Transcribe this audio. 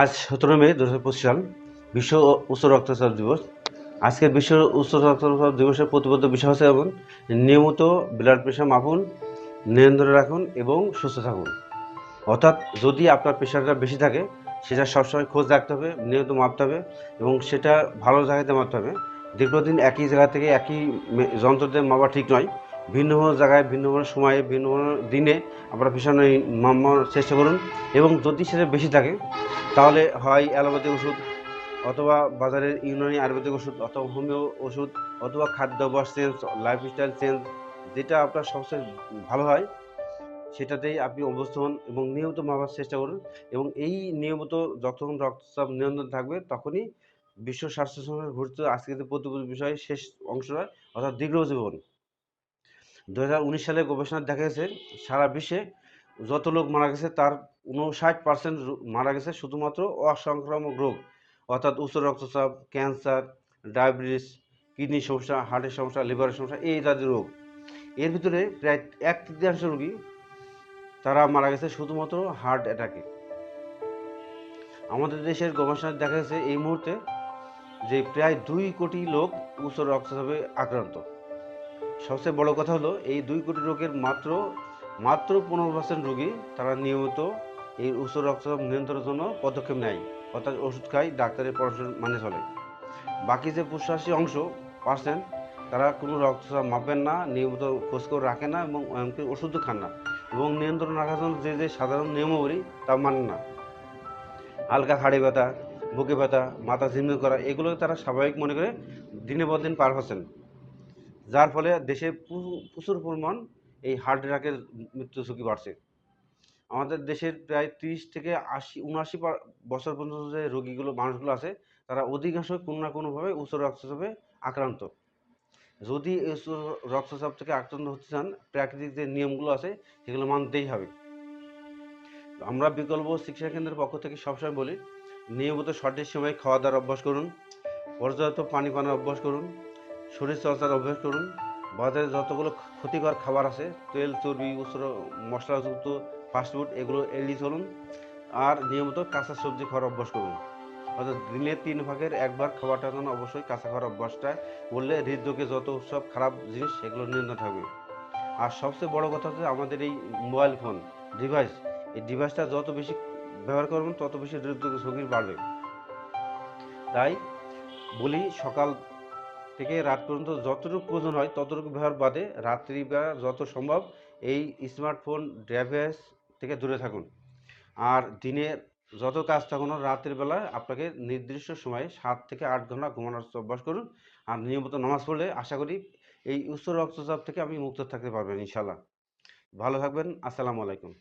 আজ সতেরো মে দু হাজার পঁচিশ সাল, বিশ্ব উচ্চ রক্তচাপ দিবস। আজকের বিশ্ব উচ্চ রক্তচাপ দিবসের প্রতিবদ্ধ বিষয় হচ্ছে এবং নিয়মিত ব্লাড প্রেশার মাপুন, নিয়ন্ত্রণে রাখুন এবং সুস্থ থাকুন। অর্থাৎ যদি আপনার প্রেশারটা বেশি থাকে, সেটা সবসময় খোঁজ রাখতে হবে, নিয়মিত মাপতে হবে এবং সেটা ভালো জায়গাতে মাপতে হবে। দীর্ঘদিন একই জায়গা থেকে একই যন্ত্র দিয়ে মাপা ঠিক নয়। ভিন্ন জায়গায়, ভিন্ন ভিন্ন সময়ে, ভিন্ন ভিন্ন দিনে আপনারা প্রেশার মাপার চেষ্টা করুন এবং যদি সেটা বেশি থাকে, তাহলে হয় অ্যালোপ্যাথিক ওষুধ অথবা বাজারের ইউনানি আয়ুর্বেদিক ওষুধ অথবা হোমিও ওষুধ অথবা খাদ্যাভ্যাস চেঞ্জ লাইফস্টাইল চেঞ্জ, যেটা আপনার সবচেয়ে ভালো হয়, সেটাতেই আপনি অভ্যস্ত হন এবং নিয়মিত মাপার চেষ্টা করুন এবং এই নিয়মিত যখন রক্তচাপ নিয়ন্ত্রণ থাকবে, তখনই বিশ্ব স্বাস্থ্য সংস্থার ঘুরতে আজকের প্রতিবেদন বিষয়ে শেষ অংশটা অর্থাৎ দীর্ঘ জীবন দু হাজার উনিশ সালে গবেষণা দেখা গেছে, সারা বিশ্বে যত লোক মারা গেছে, তার উনষাট পার্সেন্ট মারা গেছে শুধুমাত্র অসংক্রামক রোগ। অর্থাৎ উচ্চ রক্তচাপ, ক্যান্সার, ডায়াবেটিস, কিডনি সমস্যা, হার্টের সমস্যা, লিভারের সমস্যা, এই জাতীয় রোগ। এর ভিতরে প্রায় এক তৃতীয়াংশ রোগী তারা মারা গেছে শুধুমাত্র হার্ট অ্যাটাকে। আমাদের দেশের গবেষণায় দেখা গেছে এই মুহূর্তে যে প্রায় দুই কোটি লোক উচ্চ রক্তচাপে আক্রান্ত। সবচেয়ে বড় কথা হলো, এই দুই কোটি রোগের মাত্র মাত্র পনেরো পার্সেন্ট রোগী তারা নিয়মিত এই উচ্চ রক্তচাপ নিয়ন্ত্রণের জন্য পদক্ষেপ নেয়, অর্থাৎ ওষুধ খায়, ডাক্তারের পরামর্শ মানে চলে। বাকি যে পঁচাশি অংশ পার্সেন্ট তারা কোনো রক্তচাপ মাপেন না, নিয়মিত খোঁজখবর রাখে না এবং এমনকি ওষুধও খান না এবং নিয়ন্ত্রণ রাখার জন্য যে যে সাধারণ নিয়মাবলী, তা মানে না। হালকা হাড়ে ব্যথা, বুকে ব্যথা, মাথা ঝিমঝিম করা এগুলো তারা স্বাভাবিক মনে করে দিনে পর দিন পার হচ্ছেন। যার ফলে দেশে প্রচুর- পরিমাণ এই হার্ট অ্যাটাকের মৃত্যু ঝুঁকি বাড়ছে। আমাদের দেশের প্রায় তিরিশ থেকে আশি, উনআশি বছর পর্যন্ত যে রোগীগুলো, মানুষগুলো আছে, তারা অধিকাংশ কোনো না কোনোভাবে উচ্চ রক্তচাপে আক্রান্ত। যদি উচ্চ রক্তচাপ থেকে আক্রান্ত হতে চান, প্রাকৃতিক যে নিয়মগুলো আছে, সেগুলো মানতেই হবে। আমরা বিকল্প চিকিৎসা কেন্দ্রের পক্ষ থেকে সবসময় বলি, নিয়মিত সঠিক সময়ে খাওয়া দাওয়ার অভ্যাস করুন, পর্যাপ্ত পানি পানের অভ্যাস করুন শরীর চর্চার অভ্যাস করুন। বাজারে যতগুলো ক্ষতিকর খাবার আছে, তেল, চর্বি উচ্চ মশলাযুক্ত ফাস্টফুড এগুলো এড়িয়ে চলুন। আর নিয়মিত কাঁচা সবজি খাওয়ার অভ্যাস করুন। অর্থাৎ দিনে তিন ভাগের একবার খাবারটা যেন অবশ্যই কাঁচা খাওয়ার অভ্যাসটা করলে হৃদরোগে যত সব খারাপ জিনিস, সেগুলো নিয়ন্ত্রণ থাকবে। আর সবচেয়ে বড় কথা হচ্ছে আমাদের এই মোবাইল ফোন ডিভাইস এই ডিভাইসটা যত বেশি ব্যবহার করবেন, তত বেশি হৃদরোগের ঝুঁকি বাড়বে। তাই বলি সকাল থেকে রাত পর্যন্ত যতটুকু প্রয়োজন হয়, ততটুকু ব্যবহার বাদে রাত্রি বা যত সম্ভব এই স্মার্টফোন ডিভাইস থেকে দূরে থাকুন। আর দিনে যত কাজ থাকুন, রাতের আপনাকে নির্দিষ্ট সময়ে সাত থেকে আট ঘণ্টা ঘুমানোর অভ্যাস করুন। আর নিয়মিত নামাজ পড়লে আশা করি এই উচ্চ রক্তচাপ থেকে আপনি মুক্ত থাকতে পারবেন ইনশাল্লাহ ভালো থাকবেন, আসসালামু আলাইকুম।